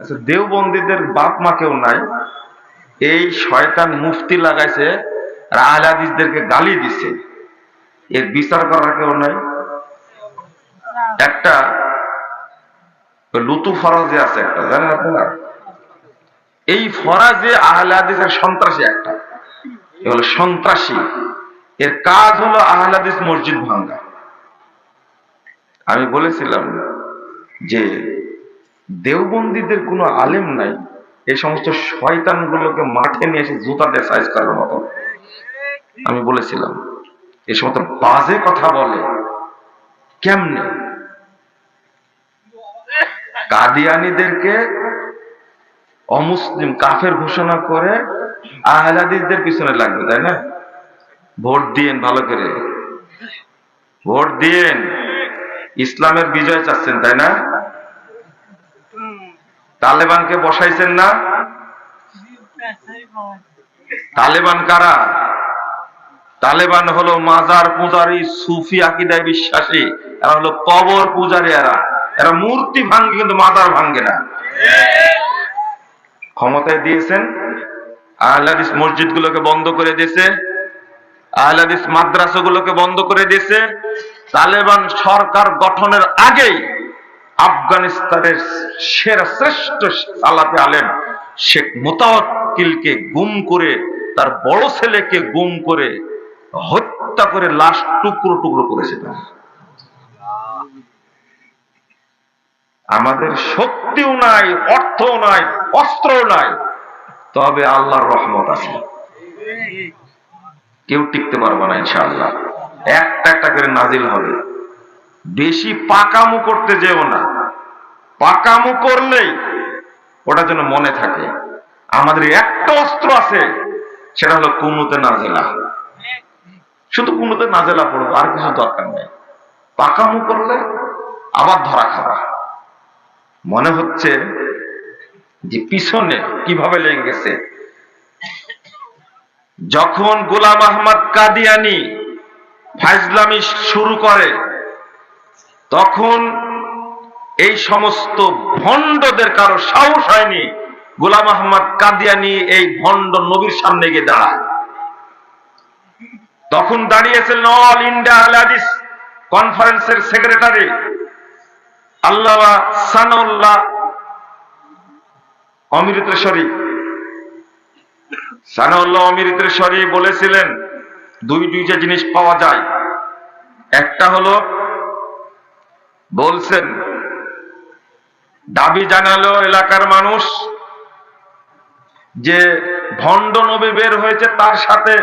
আচ্ছা দেওবন্দীদের বাপ মা কেউ নাই। এই শয়তান মুফতি লাগাইছে আর আহলে গালি দিছে। এর বিচার করার কেউ নাই। একটা লুতু ফরাজে আছে একটা, জানেন আপনারা? এই ফরাজে আহলে হাদিসের সন্ত্রাসী একটা। হলো সন্ত্রাসী। এর কাজ হলো আহলে হাদিস মসজিদ ভাঙ্গা। আমি বলেছিলাম যে দেওবন্দীদের কোনো আলেম নাই এই সমস্ত শয়তানগুলোকে মাঠে নিয়ে এসে জুতা দিয়ে সাইজ করার মতো। আমি বলেছিলাম এই সমস্ত বাজে কথা বলে কেমনে? কাদিয়ানিদেরকে অমুসলিম কাফের ঘোষণা করে আহলাদিসদের পিছনে লাগবে, তাই না? ভোট দিয়েন ভালো করে। ভোট দিয়েন। ইসলামের বিজয় চাচ্ছেন, তাই না? তালেবানকে বসাইছেন না? তালেবান কারা? তালেবান হলো মাজার পূজারি সুফি আকিদায় বিশ্বাসী। এরা হলো কবর পূজারী এরা। এরা মূর্তি ভাঙ্গে কিন্তু মাজার ভাঙ্গে না। ক্ষমতায় দিয়েছেন? আহলাদিস মসজিদ গুলোকে বন্ধ করে দিয়েছে। আহলাদিস মাদ্রাসা গুলোকে বন্ধ করে দিয়েছে। তালেবান সরকার গঠনের আগেই আফগানিস্তানের সেরা শ্রেষ্ঠ সালাফে আলেম শেখ মোতাওয়াক্কিলকে গুম করে, তার বড় ছেলেকে গুম করে, হত্যা করে লাশ টুকরো টুকরো করেছে আমাদের শক্তিও নাই, অর্থও নাই, অস্ত্রও নাই, তবে আল্লাহর রহমত আছে। কেউ টিকতে পারবে না, ইনশাআল্লাহ। একটা একটা করে নাজিল হবে। বেশি পাকামু করতে যেও না। পাকামু করলেই ওটা যেন মনে থাকে। আমাদের একটা অস্ত্র আছে, সেটা হলো কুনুতে নাজেলা। শুধু কুনুতে নাজেলা পড়ব আর কিছু দরকার নেই। পাকামু করলে আবার ধরা খাবা। মনে হচ্ছে যে পিছনে কীভাবে লেগে গেছে। যখন গোলাম আহমদ কাদিয়ানি ফাইজলামি শুরু করে তখন এই সমস্ত ভণ্ডদের কারও সাহস হয়নি। গোলাম আহমদ কাদিয়ানি এই ভণ্ড নবীর সামনে গিয়ে দাঁড়ায়। তখন দাঁড়িয়েছিলেন অল ইন্ডিয়া কনফারেন্সের সেক্রেটারি আল্লাহ সানাউল্লাহ অমৃতসরী সানাউল্লাহ অমৃতসরী বলেছিলেন, দুই দুইটা জিনিস পাওয়া যায়। একটা হলো বলছেন, দাবি জানালো এলাকার মানুষ যে ভণ্ড নবী বের হয়েছে, তার সাথে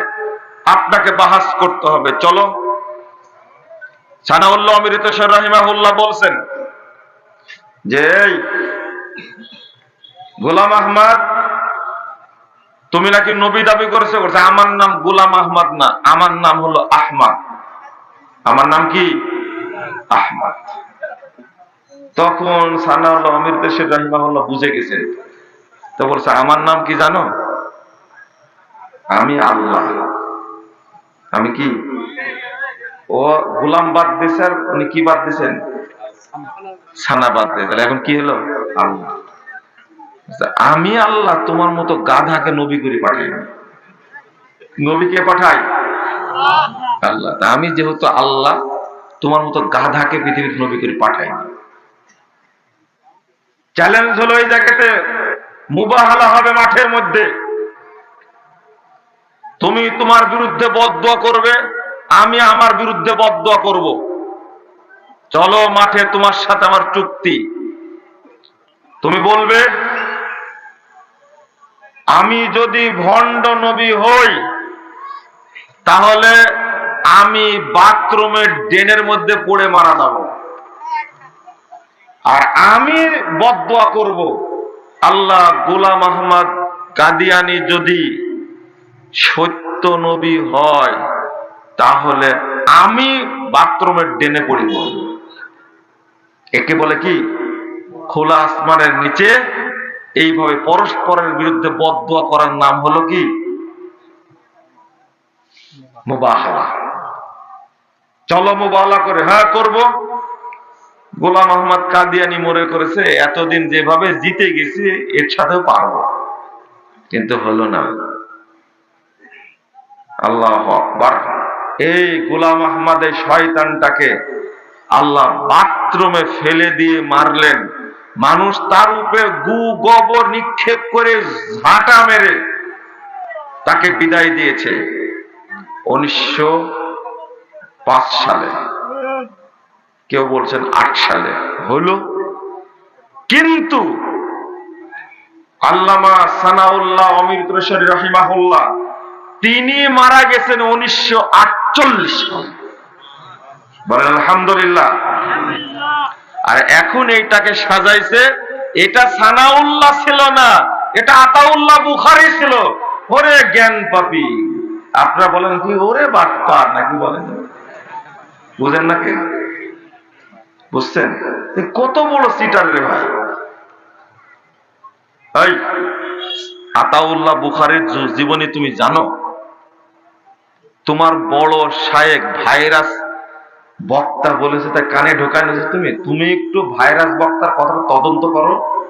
আপনাকে বাহাস করতে হবে। চলো। সানাউল্লাহ অমৃতসর রাহিমাহুল্লাহ বলছেন যে গোলাম আহমদ, তুমি নাকি নবী দাবি করেছ? করছে আমার নাম গোলাম আহমদ না, আমার নাম হলো আহমদ। আমার নাম কি? আহমদ। তখন সানাউল্লাহ অমির দেশের রাহিমাহুল্লাহ বুঝে গেছে। তো বলছে, আমার নাম কি জানো? আমি আল্লাহ। আমি কি? ও গুলাম বাদ দিছে আর উনি কি বাদ দিছেন? ছানা বাদ দিয়ে। তাহলে এখন কি হলো? আল্লাহ। আমি আল্লাহ তোমার মতো গাধাকে নবী করে পাঠাই। নবীকে পাঠাই? আল্লাহ। আমি যেহেতু আল্লাহ, তোমার মতো গাধাকে পৃথিবীর নবী করে পাঠাই। চ্যালেঞ্জ হলো এই জায়গাতে মুবাহালা হবে মাঠের মধ্যে। তুমি তোমার বিরুদ্ধে বদুয়া করবে, আমি আমার বিরুদ্ধে বদুয়া করব। চলো মাঠে তোমার সাথে আমার চুক্তি। তুমি বলবে, আমি যদি ভণ্ড নবী হই, তাহলে আমি বাথরুমের ড্রেনের মধ্যে পড়ে মারা যাব। আর আমি বদুয়া করব। আল্লাহ গোলাম আহমদ কাদিয়ানি যদি সত্য নবী হয়, তাহলে আমি বাথরুমের ডেনে পড়ি। মরব। একে বলে কি? খোলা আসমানের নিচে। এইভাবে পরস্পরের বিরুদ্ধে বদুয়া করার নাম হলো কি? মুবাহালা। চলো মুবাহালা করে হ্যাঁ করব। গোলাম আহমদ কাদিয়ানি মনে করেছে, এতদিন যেভাবে জিতে গেছি, এর সাথেও পারব। কিন্তু হলো না। আল্লাহ এই গোলাম আহমদের শয়তানটাকে আল্লাহ বাথরুমে ফেলে দিয়ে মারলেন। মানুষ তার উপরে গু গোবর নিক্ষেপ করে ঝাঁটা মেরে তাকে বিদায় দিয়েছে। উনিশশো পাঁচ সালে। কেউ বলছেন আট সালে। হলো। কিন্তু আল্লামা সানাউল্লাহ অমির তুরেশ্বরী রহিমাহুল্লাহ, তিনি মারা গেছেন উনিশশো আটচল্লিশ সালে। বলেন, আলহামদুলিল্লাহ। আর এখন এইটাকে সাজাইছে, এটা সানাউল্লাহ ছিল না, এটা আতাউল্লাহ বুখারি ছিল। ওরে জ্ঞান পাপি। আপনারা বলেন কি ওরে বাটপার, নাকি বলেন? বুঝেন নাকি বুঝছেন? কত বড় সিটার রে ভাই? এই, আতাউল্লাহ বুখারের জীবনী তুমি জানো? তোমার বড় শায়েক ভাইরাস বক্তা বলেছে, তা কানে ঢোকায় নিয়েছে তুমি? তুমি একটু ভাইরাস বক্তার কথাটা তদন্ত করো।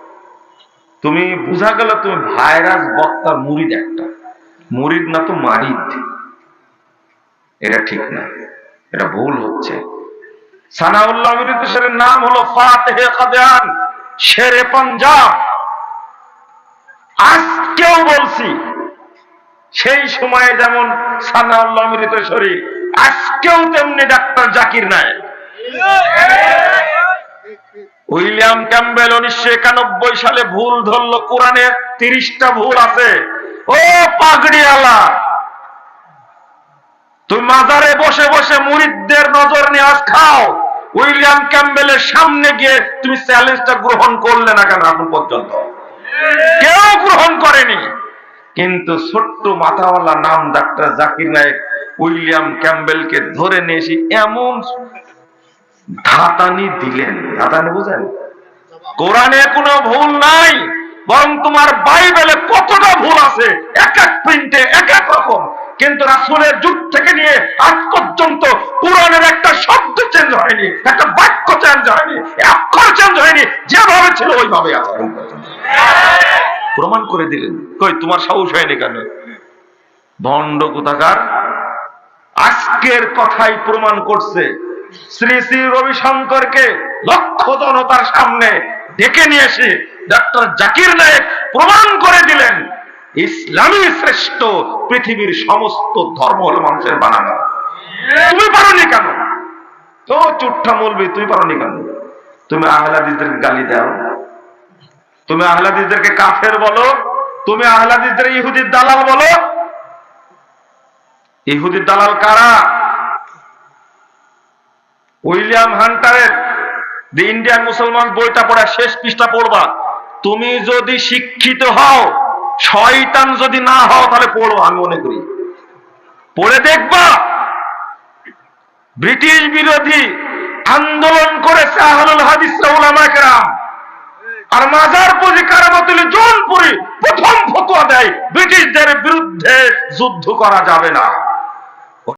তুমি বুঝা গেল তুমি ভাইরাস বক্তার মুরিদ একটা। মুরিদ না তো মারিদ। এটা ঠিক না। এটা ভুল হচ্ছে। সানাউল্লাহ মিরিদের নাম হলো ফাতেহে কাদিয়ান শেরে পাঞ্জাব। আজকেও বলছি, সেই সময়ে যেমন সানাউল্লাহ মৃত শরীর, আজকেও তেমনি ডাক্তার জাকির নায়ক। উইলিয়াম ক্যাম্বেল উনিশশো একানব্বই সালে ভুল ধরলো, কোরআনে তিরিশটা ভুল আছে। ও পাগড়িওয়ালা তুমি মাজারে বসে বসে মুরিদদের নজর নিয়ে খাও। উইলিয়াম ক্যাম্বেলের সামনে গিয়ে তুমি চ্যালেঞ্জটা গ্রহণ করলে না কেন এখন পর্যন্ত? কেউ গ্রহণ করেনি। কিন্তু ছোট্ট মাথাওয়ালা নাম ডাক্তার জাকির নায়ক উইলিয়াম ক্যাম্বেলকে ধরে নিয়ে এসে এমন ধাতানি দিলেন। ধাতানি বুঝেন কোরআনে কোনো ভুল নাই, বরং তোমার বাইবেলে কতটা ভুল আছে? এক এক প্রিন্টে এক এক রকম। কিন্তু রাসুলের যুগ থেকে নিয়ে আজ পর্যন্ত কোরআনের একটা শব্দ চেঞ্জ হয়নি, একটা বাক্য চেঞ্জ হয়নি অক্ষর চেঞ্জ হয়নি, যেভাবে ছিল ওইভাবে আছে প্রমাণ করে দিলেন, কই তোমার সাহস হয়নি কেন? ভণ্ড কোথাকার? আজকের কথাই প্রমাণ করছে, শ্রী শ্রী রবিশঙ্করকে লক্ষ জনতার সামনে ডেকে নিয়ে এসে ডাক্তার জাকির নায়েক প্রমাণ করে দিলেন ইসলামই শ্রেষ্ঠ পৃথিবীর সমস্ত ধর্ম হলো মানুষের বানানো। তুমি পারোনি কেন? তো চুট্টা বলবি তুই পারোনি কেন? তুমি আহলাদিদের গালি দাও। তুমি আহলাদিসদেরকে কাফের বলো। তুমি আহলাদিসদের ইহুদির দালাল বলো। ইহুদির দালাল কারা? উইলিয়াম হান্টারের দি ইন্ডিয়ান মুসলমান বইটা পড়া শেষ পৃষ্ঠা পড়বা। তুমি যদি শিক্ষিত হও শয়তান যদি না হও, তাহলে পড়ো, আমি মনে করি। পড়ে দেখবা, ব্রিটিশ বিরোধী আন্দোলন করেছে আহলুল হাদিস আর মাজার পুঁজি কারামতুল জোনপুরি প্রথম ফতোয়া দেয়, ব্রিটিশদের বিরুদ্ধে যুদ্ধ করা যাবে না।